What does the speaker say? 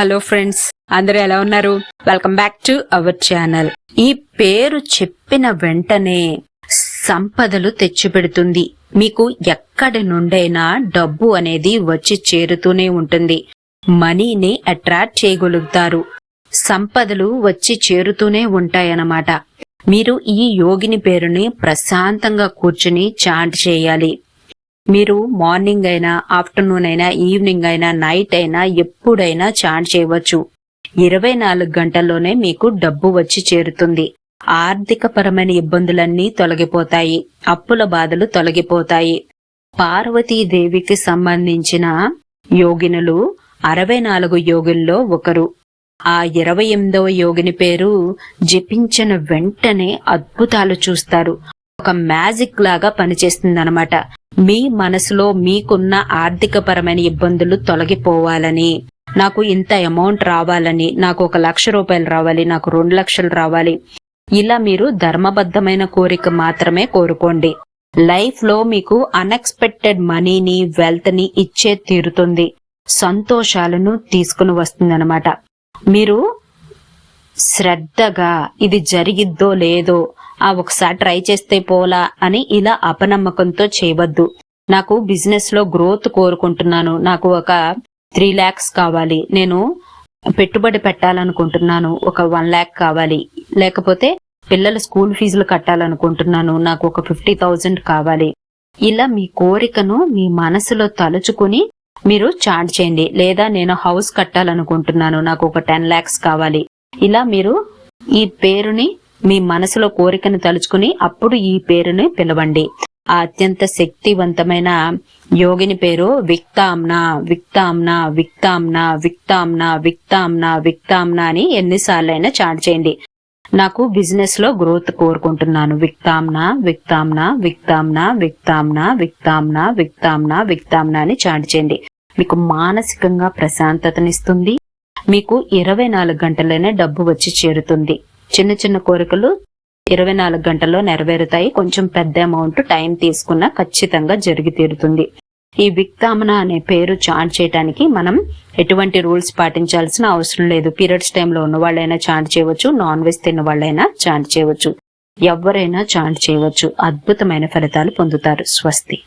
Hello friends అందరూ ఎలా ఉన్నారు? Welcome back to our channel. ఈ పేరు చెప్పిన వెంటనే సంపదలు తెచ్చిపెడుతుంది. మీకు ఎక్కడి నుండైనా డబ్బు అనేది వచ్చి చేరుతూనే ఉంటుంది. మనీని అట్రాక్ట్ చేయగలుగుతారు. సంపదలు వచ్చి చేరుతూనే ఉంటాయన్నమాట. మీరు ఈ యోగిని పేరుని ప్రశాంతంగా కూర్చుని చాంట్ చేయాలి. మీరు మార్నింగ్ అయినా ఆఫ్టర్నూన్ అయినా ఈవినింగ్ అయినా నైట్ అయినా ఎప్పుడైనా చాట్ చేయవచ్చు. ఇరవై నాలుగు గంటల్లోనే మీకు డబ్బు వచ్చి చేరుతుంది. ఆర్థిక పరమైన ఇబ్బందులన్నీ తొలగిపోతాయి. అప్పుల బాధలు తొలగిపోతాయి. పార్వతీదేవికి సంబంధించిన యోగినులు అరవై నాలుగు యోగుల్లో ఒకరు. ఆ ఇరవై ఎనిమిదవ యోగిని పేరు జపించిన వెంటనే అద్భుతాలు చూస్తారు. ఒక మ్యాజిక్ లాగా పనిచేస్తుందన్నమాట. మీ మనసులో మీకున్న ఆర్థిక పరమైన ఇబ్బందులు తొలగిపోవాలని నాకు ఇంత అమౌంట్ రావాలని నాకు ఒక లక్ష రూపాయలు రావాలి నాకు రెండు లక్షలు రావాలి ఇలా మీరు ధర్మబద్ధమైన కోరిక మాత్రమే కోరుకోండి. లైఫ్లో మీకు అన్ఎక్స్పెక్టెడ్ మనీని వెల్త్ని ఇచ్చే తీరుతుంది. సంతోషాలను తీసుకుని వస్తుందన్నమాట. మీరు శ్రద్ధగా ఇది జరిగిద్దో లేదో ఆ ఒకసారి ట్రై చేస్తే పోలా అని ఇలా అపనమ్మకంతో చేయవద్దు. నాకు బిజినెస్లో గ్రోత్ కోరుకుంటున్నాను. నాకు ఒక త్రీ ల్యాక్స్ కావాలి. నేను పెట్టుబడి పెట్టాలనుకుంటున్నాను. ఒక వన్ ల్యాక్ కావాలి. లేకపోతే పిల్లల స్కూల్ ఫీజులు కట్టాలనుకుంటున్నాను. నాకు ఒక ఫిఫ్టీ థౌజండ్ కావాలి. ఇలా మీ కోరికను మీ మనసులో తలుచుకుని మీరు చార్జ్ చేయండి. లేదా నేను హౌస్ కట్టాలనుకుంటున్నాను. నాకు ఒక టెన్ ల్యాక్స్ కావాలి. ఇలా మీరు ఈ పేరుని మీ మనసులో కోరికను తలుచుకుని అప్పుడు ఈ పేరుని పిలవండి. ఆ అత్యంత శక్తివంతమైన యోగిని పేరు విక్తాంన విక్తాంన విక్తాంన విక్తాంన విక్తాంన విక్తామ్న అని ఎన్నిసార్లైనా చాట్ చేయండి. నాకు బిజినెస్లో గ్రోత్ కోరుకుంటున్నాను. విక్తాంన విక్తాంన విక్తాంన విక్తాంన విక్తాంన విక్తాంన విక్తామ్న అని చాట్ చేయండి. మీకు మానసికంగా ప్రశాంతతనిస్తుంది. మీకు ఇరవై నాలుగు గంటలైనా డబ్బు వచ్చి చేరుతుంది. చిన్న చిన్న కోరికలు ఇరవై నాలుగు గంటల్లో నెరవేరుతాయి. కొంచెం పెద్ద అమౌంట్ టైం తీసుకున్నా ఖచ్చితంగా జరిగి తీరుతుంది. ఈ విక్తామన అనే పేరు చాంట్ చేయడానికి మనం ఎటువంటి రూల్స్ పాటించాల్సిన అవసరం లేదు. పీరియడ్స్ టైంలో ఉన్న వాళ్ళైనా చాంట్ చేయవచ్చు. నాన్ వెజ్ తిన్న వాళ్ళైనా చాట్ చేయవచ్చు. ఎవరైనా చాంట్ చేయవచ్చు. అద్భుతమైన ఫలితాలు పొందుతారు. స్వస్తి.